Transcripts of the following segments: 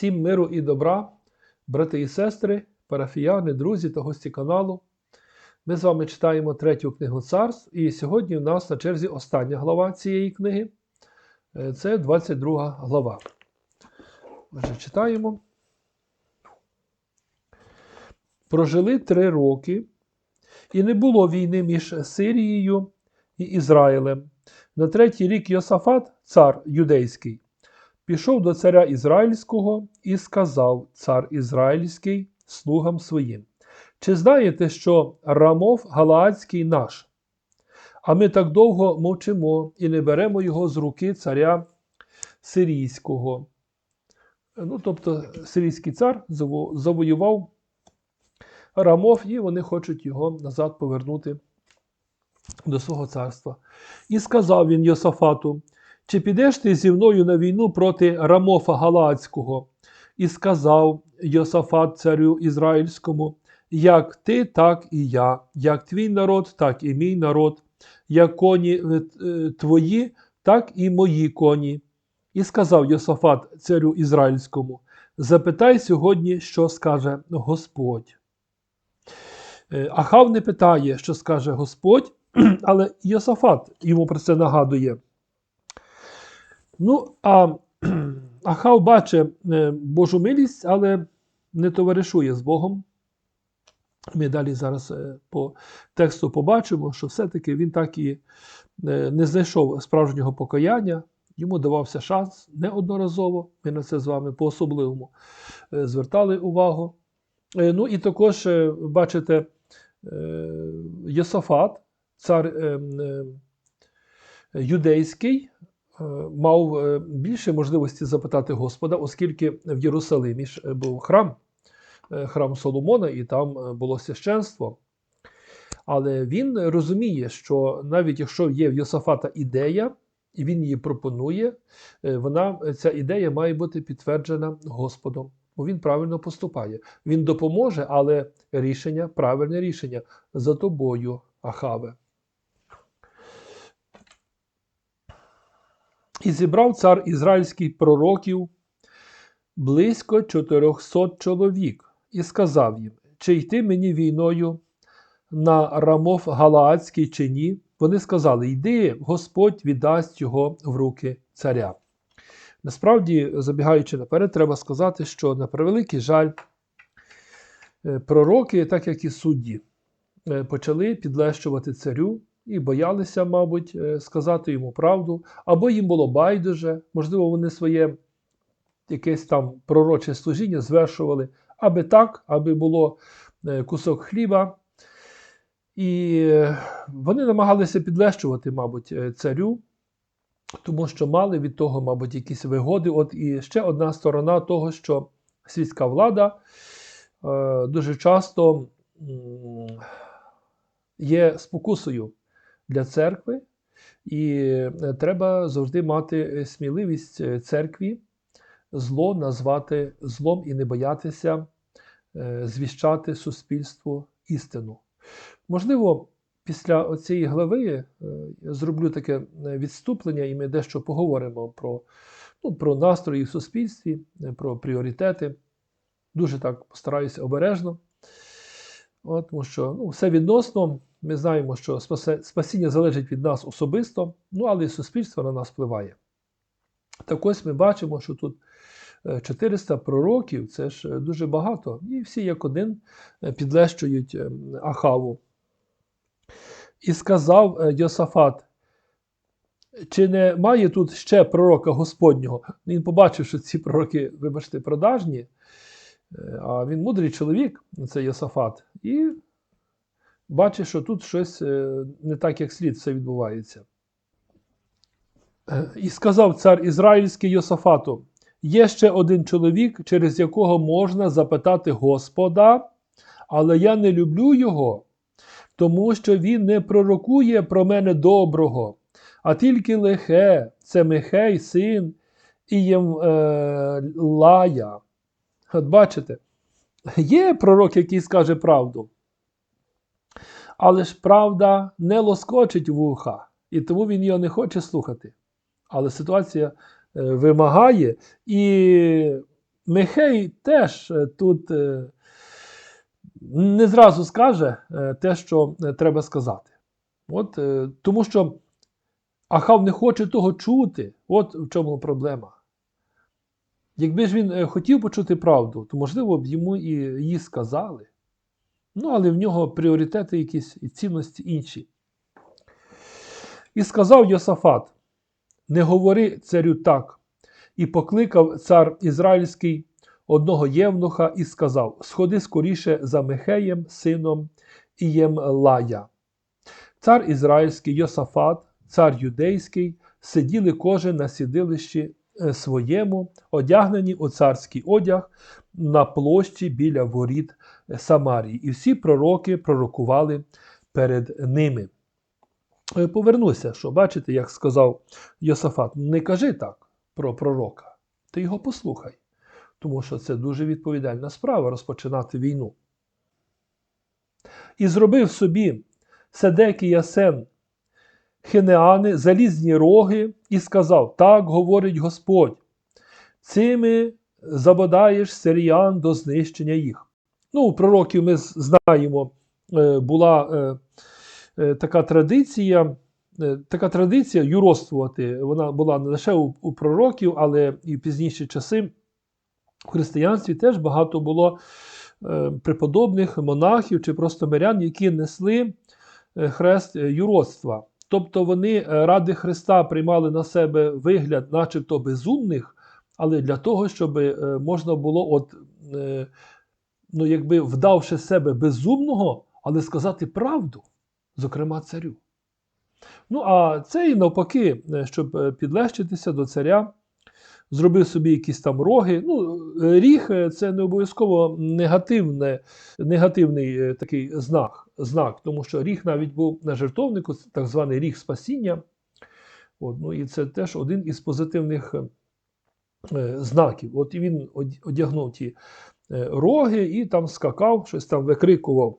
Всім миру і добра, брати і сестри, парафіяни, друзі та гості каналу. Ми з вами читаємо третю книгу царств, і сьогодні в нас на черзі остання глава цієї книги. Е, Це 22 глава. Отже, читаємо. Прожили три роки, і не було війни між Сирією і Ізраїлем. На третій рік Йосафат, цар юдейський, пішов до царя Ізраїльського і сказав цар Ізраїльський слугам своїм: Чи знаєте, що Рамов Галаадський наш? А ми так довго мовчимо і не беремо його з руки царя Сирійського. Ну, тобто, сирійський цар заво- завоював Рамов, і вони хочуть його назад повернути до свого царства. І сказав він Йосафату: Чи підеш ти зі мною на війну проти Рамофа Галаадського? І сказав Йосафат царю Ізраїльському: Як ти, так і я, як твій народ, так і мій народ, як коні е, твої, так і мої коні. І сказав Йосафат царю Ізраїльському: Запитай сьогодні, що скаже Господь. Е, Ахав не питає, що скаже Господь, але Йосафат йому про це нагадує. Ну, а Ахав бачить е, Божу милість, але не товаришує з Богом. Ми далі зараз е, по тексту побачимо, що все-таки він так і е, не знайшов справжнього покаяння, йому давався шанс неодноразово. Ми на це з вами по-особливому звертали увагу. Ну і також, бачите, Йосафат, цар е, е, юдейський, мав е, більше можливості запитати Господа, оскільки в Єрусалимі ж е, був храм, е, храм Соломона, і там е, було священство. Але він розуміє, що навіть якщо є в Йосафата ідея, і він її пропонує, е, вона, ця ідея має бути підтверджена Господом. Бо він правильно поступає. Він допоможе, але рішення, правильне рішення за тобою, Ахаве. І зібрав цар ізраїльський пророків близько 400 чоловік, і сказав їм, чи йти мені війною на Рамов Галаадський чи ні. Вони сказали: Йди, Господь віддасть його в руки царя. Насправді, забігаючи наперед, треба сказати, що на превеликий жаль, е, пророки, так як і судді, е, почали підлещувати царю і боялися, мабуть, е, сказати йому правду, або їм було байдуже, можливо, вони своє якесь там пророче служіння звершували, аби так, аби було е, кусок хліба. І е, вони намагалися підлещувати, мабуть, царю, тому що мали від того, мабуть, якісь вигоди. От і ще одна сторона того, що світська влада дуже часто є спокусою для церкви, і е, треба завжди мати е, сміливість е, церкві зло назвати злом і не боятися звіщати суспільству істину. Можливо, після цієї глави я зроблю таке відступлення, і ми дещо поговоримо про, ну, про настрої в суспільстві, про пріоритети. Дуже так постараюся обережно. От, тому що ну, все відносно. Ми знаємо, що спасіння залежить від нас особисто, ну але і суспільство на нас впливає. Так ось ми бачимо, що тут е, 400 пророків це ж е, дуже багато, і всі як один е, підлещують е, Ахаву. І сказав е, Йосафат, чи не має тут ще пророка Господнього? Він побачив, що ці пророки, вибачте, продажні, е, а він мудрий чоловік, це Йосафат, і бачить, що тут щось е, не так, як слід все відбувається. Е, І сказав цар Ізраїльський Йосафату: є ще один чоловік, через якого можна запитати Господа, але я не люблю його, тому що він не пророкує про мене доброго, а тільки лихе, це Михей, син Іємлая. От бачите, є пророк, який скаже правду. Але ж правда не лоскочить вуха, і тому він його не хоче слухати. Але ситуація е, вимагає, і Михей теж е, тут е, не зразу скаже те, що треба сказати. От, тому що Ахав не хоче того чути. От в чому проблема. Якби ж він хотів почути правду, то, можливо, б йому і її сказали. Ну, але в нього пріоритети якісь і цінності інші. І сказав Йосафат: Не говори царю так. І покликав цар Ізраїльський одного євнуха і сказав: Сходи скоріше за Михеєм, сином Іємлая. Цар Ізраїльський Йосафат, цар юдейський, сиділи кожен на сідилищі е, своєму, одягнені у царський одяг на площі біля воріт Самарії. І всі пророки пророкували перед ними. Е, Повернуся, що бачите, як сказав Йосафат, не кажи так про пророка, ти його послухай, тому що це дуже відповідальна справа розпочинати війну. І зробив собі Седекія сен Хенеани залізні роги і сказав: Так говорить Господь, цими забодаєш сиріян до знищення їх. Ну, пророків ми знаємо, е, була е, е, така традиція. Така традиція юродствувати, вона була не лише у, пророків, але і в пізніші часи в християнстві теж багато було преподобних монахів чи просто мирян, які несли хрест юродства. Тобто вони ради Христа приймали на себе вигляд, начебто безумних, але для того, щоб можна було, от, ну, якби вдавши себе безумного, але сказати правду, зокрема царю. Ну, а цей навпаки, е, щоб е, підлещитися до царя, зробив собі якісь там роги. Ну, ріг е, це не обов'язково негативне, негативний такий знак, знак, тому що ріг навіть був на жертовнику, так званий ріг спасіння. От, ну, і це теж один із позитивних знаків. От і він одягнув ті роги і там скакав, щось там викрикував.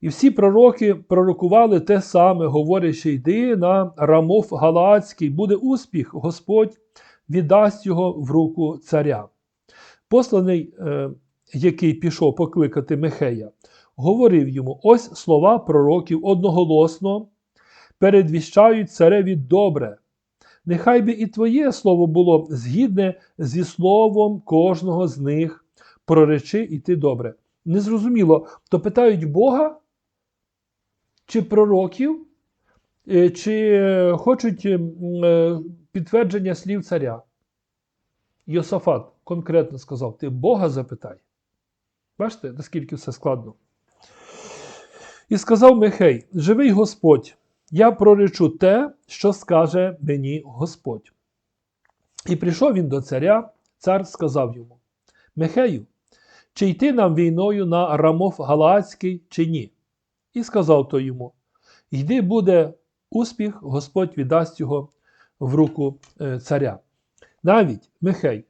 І всі пророки пророкували те саме, говорячи, йди на Рамов Галаацький, буде успіх, Господь віддасть його в руку царя. Посланий, е, який пішов покликати Михея, говорив йому: ось слова пророків одноголосно передвіщають цареві добре. Нехай би і твоє слово було згідне зі словом кожного з них, проречи і ти добре. Незрозуміло, то питають Бога чи пророків, е, чи хочуть е, підтвердження слів царя. Йосафат конкретно сказав: ти Бога запитай. Бачите, наскільки все складно. І сказав Михей: Живий Господь, я проречу те, що скаже мені Господь. І прийшов він до царя, цар сказав йому: Михею, чи йти нам війною на Рамов Галаацький, чи ні? І сказав то йому: Йди буде успіх, Господь віддасть його в руку е, царя. Навіть Михей,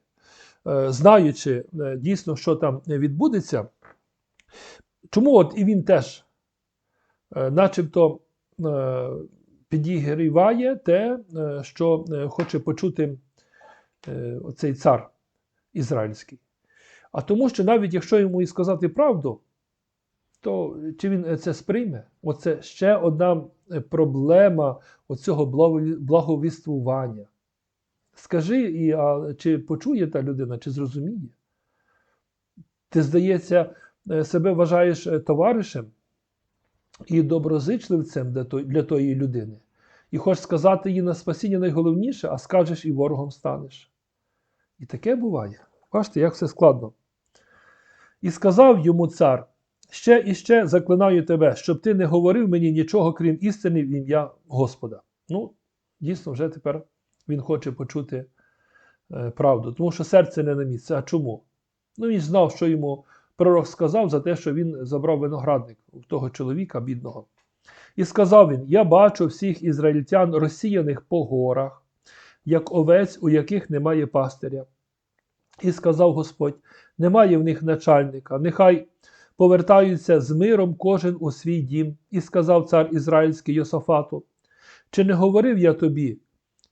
е, знаючи е, дійсно, що там відбудеться, чому от і він теж, начебто, підігріває те, що хоче почути оцей цар ізраїльський. А тому, що навіть якщо йому і сказати правду, то чи він це сприйме? Оце ще одна е, проблема оцього благовіствування. Скажи, і, а, чи почує та людина, чи зрозуміє? Ти, здається, е, себе вважаєш е, товаришем і доброзичливцем для той- для тої людини. І хочеш сказати їй на спасіння найголовніше, а скажеш і ворогом станеш. І таке буває. Бачите, як все складно. І сказав йому цар: ще і ще заклинаю тебе, щоб ти не говорив мені нічого, крім істини в ім'я Господа. Ну, дійсно, вже тепер він хоче почути е, правду, тому що серце не на місце. А чому? Ну, він знав, що йому пророк сказав за те, що він забрав виноградник у того чоловіка бідного. І сказав він: Я бачу всіх ізраїльтян, розсіяних по горах, як овець, у яких немає пастиря. І сказав Господь: немає в них начальника, нехай повертаються з миром кожен у свій дім. І сказав цар Ізраїльський Йосафату: Чи не говорив я тобі,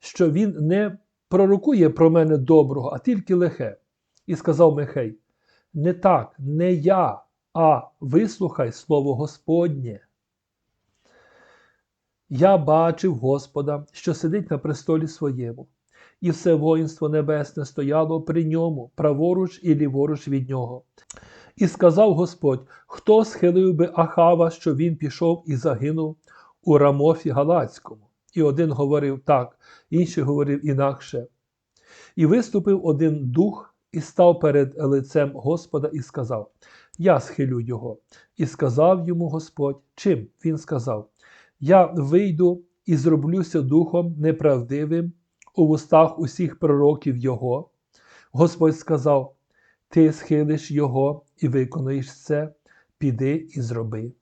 що він не пророкує про мене доброго, а тільки лихе? І сказав Михей: Не так, не я, а вислухай слово Господнє. Я бачив Господа, що сидить на престолі своєму, і все воїнство небесне стояло при ньому, праворуч і ліворуч від нього. І сказав Господь, хто схилив би Ахава, що він пішов і загинув у Рамофі Галацькому. І один говорив так, інший говорив інакше. І виступив один дух і став перед лицем Господа і сказав: Я схилю його. І сказав йому Господь, чим? Він сказав: Я вийду і зроблюся духом неправдивим у вустах усіх пророків Його. Господь сказав: Ти схилиш його і виконаєш це, піди і зроби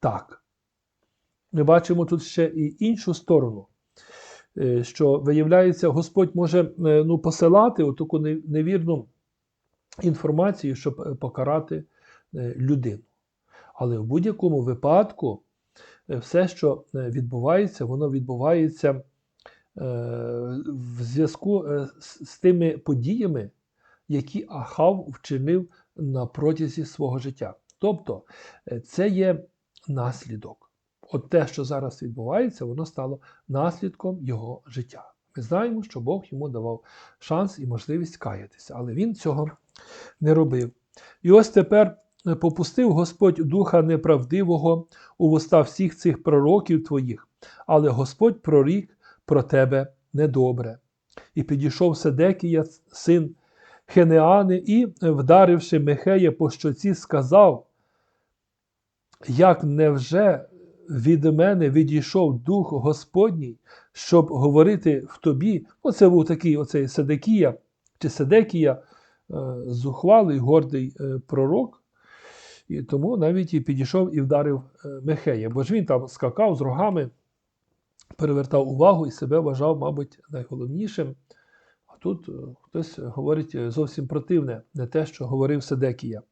так. Ми бачимо тут ще і іншу сторону, е, що виявляється, Господь може е, ну, посилати таку невірну інформацію, щоб е, покарати людину. Але в будь-якому випадку все, що відбувається, воно відбувається в зв'язку з тими подіями, які Ахав вчинив на протязі свого життя. Тобто це є наслідок. От те, що зараз відбувається, воно стало наслідком його життя. Ми знаємо, що Бог йому давав шанс і можливість каятися, але він цього не робив. І ось тепер попустив Господь духа неправдивого у вуста всіх цих пророків твоїх, але Господь прорік про тебе недобре. І підійшов Седекія, син Хенеани, і, вдаривши Михея по щоці, сказав, як невже від мене відійшов Дух Господній, щоб говорити в тобі. Оце був такий оцей Седекія чи Седекія, е, зухвалий, гордий е, пророк. І тому навіть і підійшов і вдарив е, Михея. Бо ж він там скакав з рогами, перевертав увагу і себе вважав, мабуть, найголовнішим. А тут хтось говорить зовсім противне, не те, що говорив Седекія.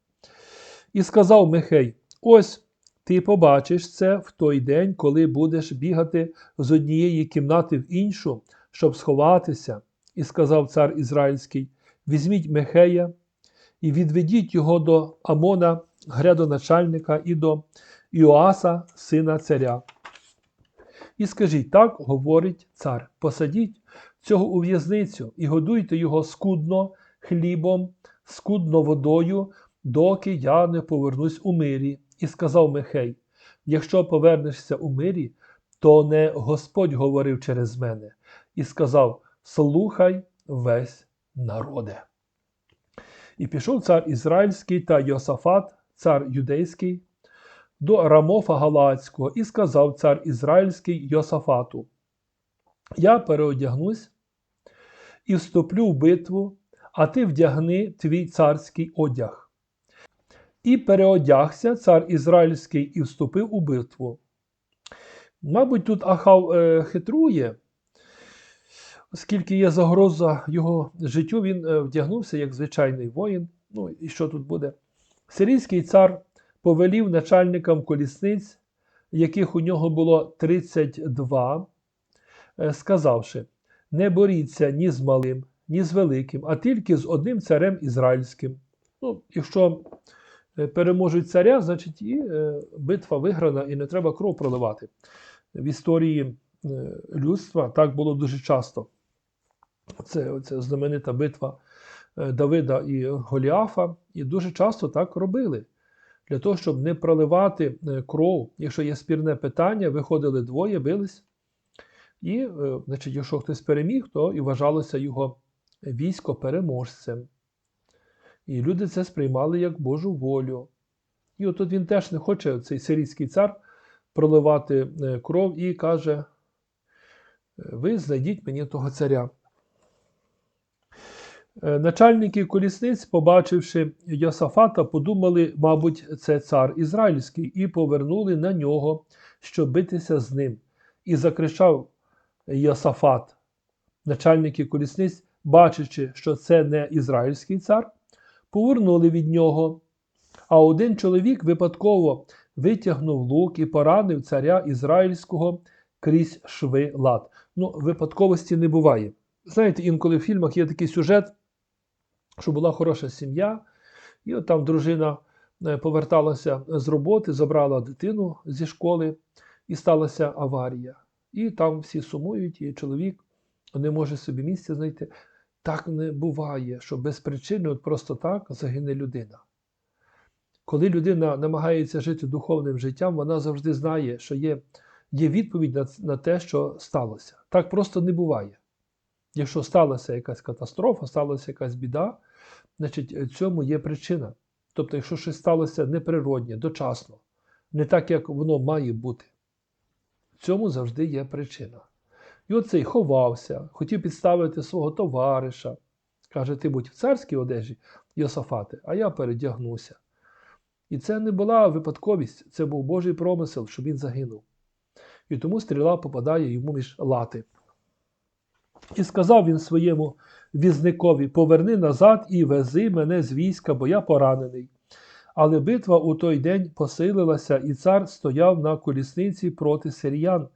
І сказав Михей: ось ти побачиш це в той день, коли будеш бігати з однієї кімнати в іншу, щоб сховатися, і сказав цар Ізраїльський: Візьміть Мехея і відведіть його до Амона, грядоначальника, і до Іоаса, сина царя. І скажіть, так говорить цар: посадіть цього у в'язницю і годуйте його скудно хлібом, скудно водою, доки я не повернусь у мирі. І сказав Михей: Якщо повернешся у мирі, то не Господь говорив через мене, і сказав: Слухай весь народе. І пішов цар Ізраїльський та Йосафат, цар юдейський, до Рамофа Галацького, і сказав цар Ізраїльський Йосафату: Я переодягнусь і вступлю в битву, а ти вдягни твій царський одяг. І переодягся цар Ізраїльський і вступив у битву. Мабуть, тут Ахав е, хитрує, оскільки є загроза його життю, він е, вдягнувся як звичайний воїн. Ну і що тут буде? Сирійський цар повелів начальникам колісниць, яких у нього було 32, е, сказавши: не боріться ні з малим, ні з великим, а тільки з одним царем ізраїльським. Ну, Якщо Е, переможуть царя, значить і е, битва виграна, і не треба кров проливати. В історії людства так було дуже часто. Це оця знаменита битва Давида і Голіафа, і дуже часто так робили. Для того, щоб не проливати кров, якщо є спірне питання, виходили двоє, бились. І, значить, якщо хтось переміг, то і вважалося його військо переможцем. І люди це сприймали як Божу волю. І от він теж не хоче, цей сирійський цар, проливати е, кров і каже: «Е, ви знайдіть мені того царя. Е, начальники колісниць, побачивши Йосафата, подумали, мабуть, це цар ізраїльський, і повернули на нього, щоб битися з ним. І закричав Йосафат. Начальники колісниць, бачачи, що це не ізраїльський цар, повернули від нього. А один чоловік випадково витягнув лук і поранив царя ізраїльського крізь шви лад. Ну, випадковості не буває. Знаєте, інколи в фільмах є такий сюжет, щоб була хороша сім'я. І от там дружина е, поверталася з роботи, забрала дитину зі школи, і сталася аварія. І там всі сумують, і чоловік не може собі місця знайти. Так не буває, що без причини от просто так загине людина. Коли людина намагається жити духовним життям, вона завжди знає, що є, є відповідь на, на те, що сталося. Так просто не буває. Якщо сталася якась катастрофа, сталася якась біда, значить цьому є причина. Тобто, якщо щось сталося неприроднє, дочасно, не так, як воно має бути, цьому завжди є причина. І оцей ховався, хотів підставити свого товариша. Каже, ти будь в царській одежі, Йосафати, а я передягнуся. І це не була випадковість, це був Божий промисел, щоб він загинув. І тому стріла попадає йому між лати. І сказав він своєму візникові: Поверни назад і вези мене з війська, бо я поранений. Але битва у той день посилилася, і цар стояв на колісниці проти сиріян,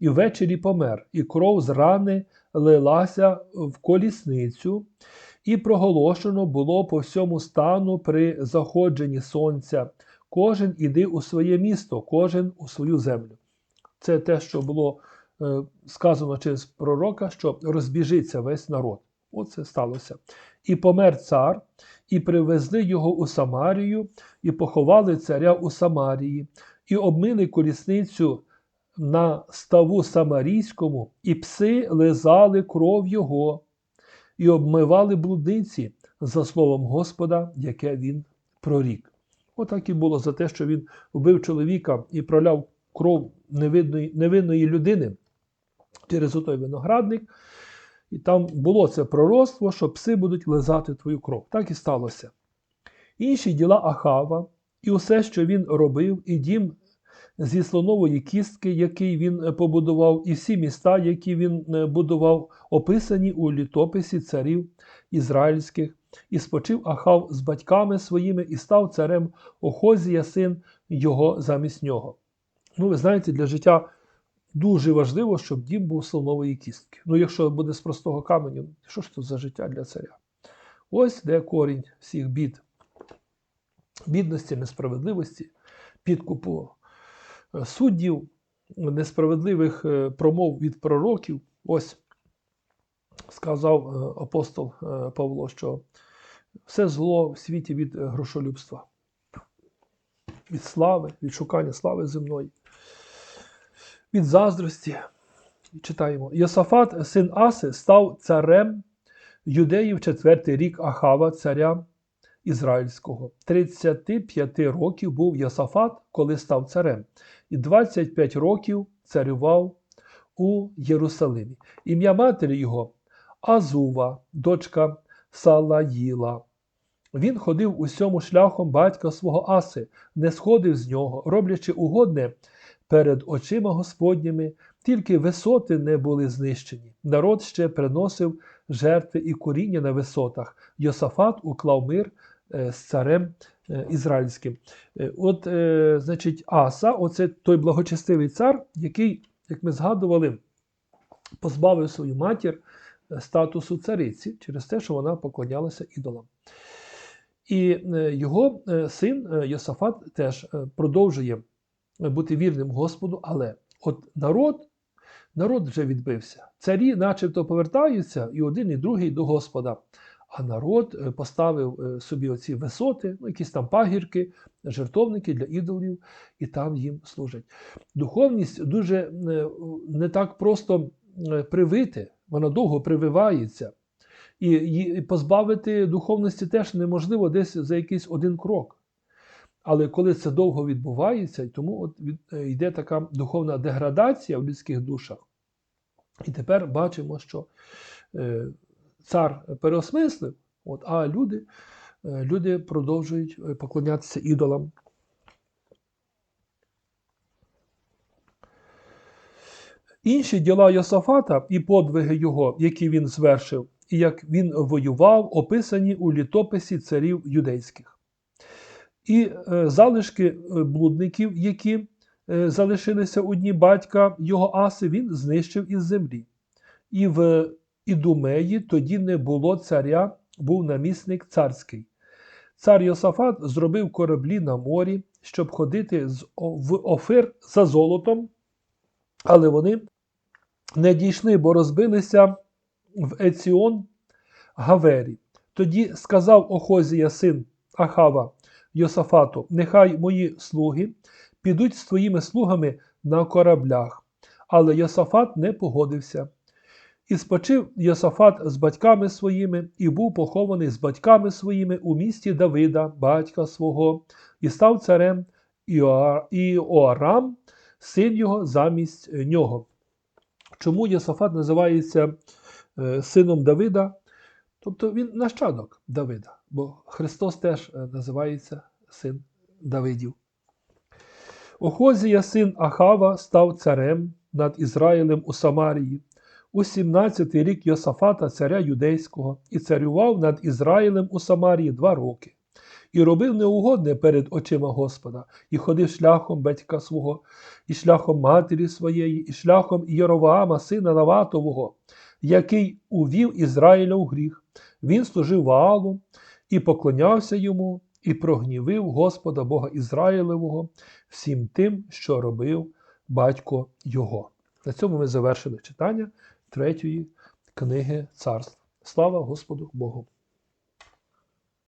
і ввечері помер, і кров з рани лилася в колісницю, і проголошено було по всьому стану при заходженні сонця. Кожен іди у своє місто, кожен у свою землю. Це те, що було сказано через пророка, що розбіжиться весь народ. Оце сталося. І помер цар, і привезли його у Самарію, і поховали царя у Самарії, і обмили колісницю на ставу Самарійському, і пси лизали кров його, і обмивали блудниці за словом Господа, яке він прорік. Отак і було за те, що він вбив чоловіка і проляв кров невинної, невинної людини через отой виноградник. І там було це пророцтво, що пси будуть лизати твою кров. Так і сталося. Інші діла Ахава, і усе, що він робив, і дім зі слонової кістки, який він побудував, і всі міста, які він будував, описані у літописі царів ізраїльських, і спочив Ахав з батьками своїми і став царем Охозія, син його замість нього. Ну, ви знаєте, для життя дуже важливо, щоб дім був слонової кістки. Ну, якщо буде з простого каменю, що ж це за життя для царя? Ось де корінь всіх бід, бідності, несправедливості, підкупу е, суддів, несправедливих е, промов від пророків. Ось сказав е, апостол Павло, що все зло в світі від грошолюбства, від слави, від шукання слави земної від заздрості. Читаємо: Йосафат, син Аси, став царем юдеїв четвертий рік Ахава, царя Ізраїльського. 35 років був Йосафат, коли став царем, і 25 років царював у Єрусалимі. Ім'я матері його Азува, дочка Салаїла. Він ходив усьому шляхом батька свого Аси, не сходив з нього, роблячи угодне перед очима Господніми, тільки висоти не були знищені. Народ ще приносив жертви і коріння на висотах. Йосафат уклав мир е, з царем е, ізраїльським. Е, от, значить, Аса, оце той благочестивий цар, який, як ми згадували, позбавив свою матір статусу цариці через те, що вона поклонялася ідолам. І його син Йосафат теж продовжує бути вірним Господу, але от народ народ вже відбився. Царі начебто повертаються і один, і другий до Господа. А народ е, поставив е, собі оці висоти, ну, якісь там пагірки, жертовники для ідолів, і там їм служать. Духовність дуже е, не так просто привити, вона довго прививається. І позбавити духовності теж неможливо десь за якийсь один крок. Але коли це довго відбувається, тому от е, йде така духовна деградація в людських душах. І тепер бачимо, що е, цар переосмислив, от, а люди, е, люди продовжують поклонятися ідолам. Інші діла Йосафата і подвиги його, які він звершив, і як він воював, описані у літописі царів юдейських. І е, залишки е, блудників, які е, залишилися у дні батька його Аси, він знищив із землі. І в Ідумеї тоді не було царя був намісник царський. Цар Йосафат зробив кораблі на морі, щоб ходити в Офир за золотом, але вони не дійшли, бо розбилися в Еціон Гавері. Тоді сказав Охозія син Ахава Йосафату: Нехай мої слуги підуть з твоїми слугами на кораблях. Але Йосафат не погодився. І спочив Йосафат з батьками своїми, і був похований з батьками своїми у місті Давида, батька свого, і став царем Іоарам, син його замість нього. Чому Йосафат називається е, сином Давида? Тобто він нащадок Давида, бо Христос теж е, називається син Давидів. Охозія, син Ахава, став царем над Ізраїлем у Самарії у 17-й рік Йосафата, царя юдейського, і царював над Ізраїлем у Самарії два роки. І робив неугодне перед очима Господа, і ходив шляхом батька свого, і шляхом матері своєї, і шляхом Єроваама, сина Наватового, який увів Ізраїля у гріх. Він служив Ваалу і поклонявся йому, і прогнівив Господа Бога Ізраїлевого всім тим, що робив батько його. На цьому ми завершили читання третьої книги царств. Слава Господу Богу!